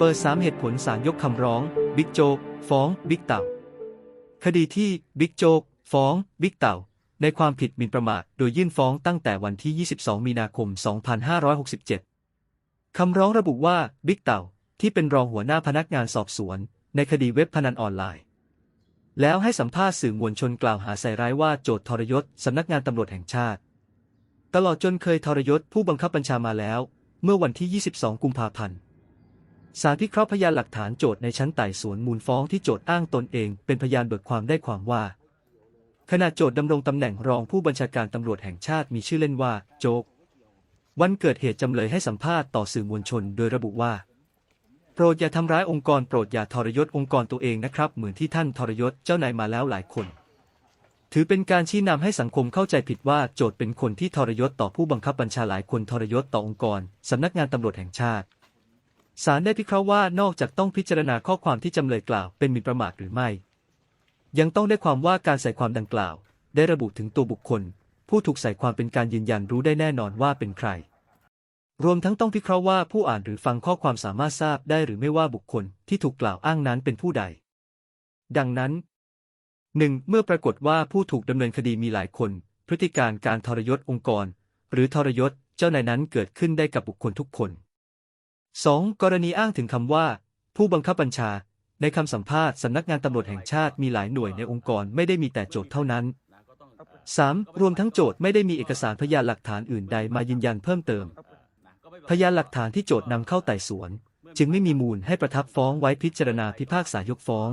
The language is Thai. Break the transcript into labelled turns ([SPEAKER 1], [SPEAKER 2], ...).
[SPEAKER 1] เปิด3เหตุผลศาลยกคำร้อง บิ๊กโจ๊กฟ้อง บิ๊กเต่า คดีที่บิ๊กโจ๊กฟ้อง บิ๊กเต่า ในความผิดหมิ่นประมาทโดยยื่นฟ้องตั้งแต่วันที่ 22 มีนาคม 2567 คำร้องระบุว่าบิ๊กเต่า ที่เป็นรองหัวหน้าพนักงานสอบสวน ในคดีเว็บพนันออนไลน์ แล้วให้สัมภาษณ์สื่อมวลชนกล่าวหาใส่ร้ายว่าโจทย์ทรยศสำนักงานตำรวจแห่งชาติ ตลอดจนเคยทรยศผู้บังคับบัญชามาแล้ว เมื่อวันที่ 22 กุมภาพันธ์ ศาลพิเคราะห์พยานหลักฐานโจทย์ในชั้นไต่สวนมูลฟ้องที่โจทย์อ้างตนเองเป็นพยานเบิกความได้ความว่า ขณะโจทย์ดำรงตำแหน่งรองผู้บัญชาการตำรวจแห่งชาติมีชื่อเล่นว่า โจ๊ก วันเกิดเหตุจำเลยให้สัมภาษณ์ต่อสื่อมวลชนโดยระบุว่า โปรดอย่าทำร้ายองค์กรโปรดอย่าทรยศองค์กรตัวเองนะครับเหมือนที่ท่านทรยศเจ้านายมาแล้วหลายคน ถือเป็นการชี้นำให้สังคมเข้าใจผิดว่าโจทย์เป็นคนที่ทรยศต่อผู้บังคับบัญชาหลายคนทรยศต่อองค์กรสำนักงานตำรวจแห่งชาติ ศาลได้พิเคราะห์ว่านอกจากต้องพิจารณาข้อความที่จำเลยกล่าวเป็นหมิ่นประมาทหรือไม่ ยังต้องได้ความว่าการใส่ความดังกล่าว ได้ระบุถึงตัวบุคคล ผู้ถูกใส่ความเป็นการยืนยันรู้ได้แน่นอนว่าเป็นใคร รวมทั้งต้องพิเคราะห์ว่าผู้อ่านหรือฟังข้อความสามารถทราบได้หรือไม่ว่าบุคคลที่ถูกกล่าวอ้างนั้นเป็นผู้ใด ดังนั้น 1. เมื่อปรากฏว่าผู้ถูกดำเนินคดีมีหลายคน พฤติการการทรยศองค์กร หรือทรยศเจ้านายนั้นเกิดขึ้นได้กับบุคคลทุกคน 2. กรณีอ้างถึงคำว่า ผู้บังคับบัญชา ในคำสัมภาษณ์สำนักงานตำรวจแห่งชาติมีหลายหน่วยในองค์กรไม่ได้มีแต่โจทย์เท่านั้น 3. รวมทั้งโจทย์ไม่ได้มีเอกสารพยานหลักฐานอื่นใดมายืนยันเพิ่มเติม พยานหลักฐานที่โจทย์นำเข้าไต่สวน จึงไม่มีมูลให้ประทับฟ้องไว้พิจารณาพิพากษายกฟ้อง